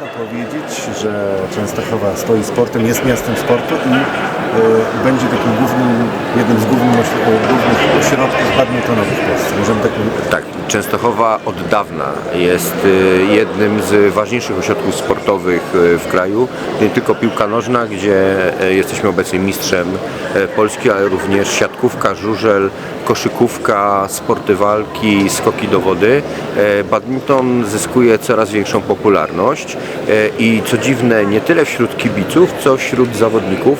Można powiedzieć, że Częstochowa stoi sportem, jest miastem sportu i y, będzie takim głównym jednym z głównych, oś- głównych ośrodków badmintonowych w Polsce. Możemy tak mówić? Tak, Częstochowa od dawna jest y, jednym z ważniejszych ośrodków sportowych y, w kraju. Nie tylko piłka nożna, gdzie jesteśmy obecnie mistrzem Polski, ale również siatkówka, żużel, koszykówka, sporty walki, skoki do wody. E, Badminton zyskuje coraz większą popularność e, i co dziwne, nie tyle wśród kibiców, co wśród zawodników.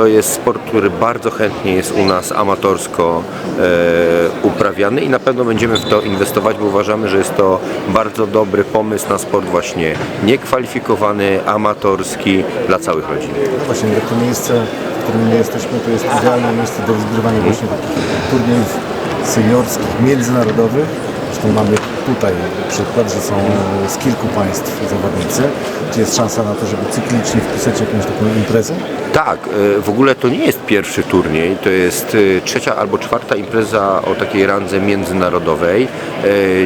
To jest sport, który bardzo chętnie jest u nas amatorsko e, uprawiany i na pewno będziemy w to inwestować, bo uważamy, że jest to bardzo dobry pomysł na sport właśnie niekwalifikowany, amatorski dla całych rodzin. Właśnie, to miejsce, w którym my jesteśmy, to jest idealne miejsce do rozgrywania właśnie takich turniejów seniorskich, międzynarodowych. Zresztą mamy tutaj przykład, że są z kilku państw zawodnicy. Czy jest szansa na to, żeby cyklicznie wpisać jakąś taką imprezę? Tak, e, w ogóle to nie jest pierwszy turniej, to jest e, trzecia albo czwarta impreza o takiej randze międzynarodowej.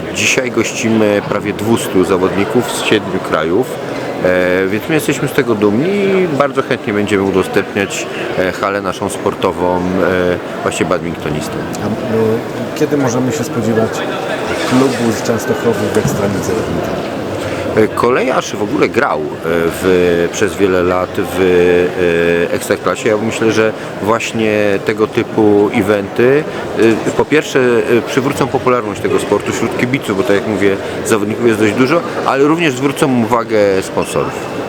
E, Dzisiaj gościmy prawie 200 zawodników z siedmiu krajów. Więc my jesteśmy z tego dumni i bardzo chętnie będziemy udostępniać halę naszą sportową właśnie badmintonistom. A, Kiedy możemy się spodziewać klubu z Częstochowy w Ekstralidze? E, Kolejarz w ogóle grał e, w, przez wiele lat w e, Ekstraklasie. Ja myślę, że właśnie tego typu eventy po pierwsze przywrócą popularność tego sportu wśród kibiców, bo tak jak mówię, zawodników jest dość dużo, ale również zwrócą uwagę sponsorów.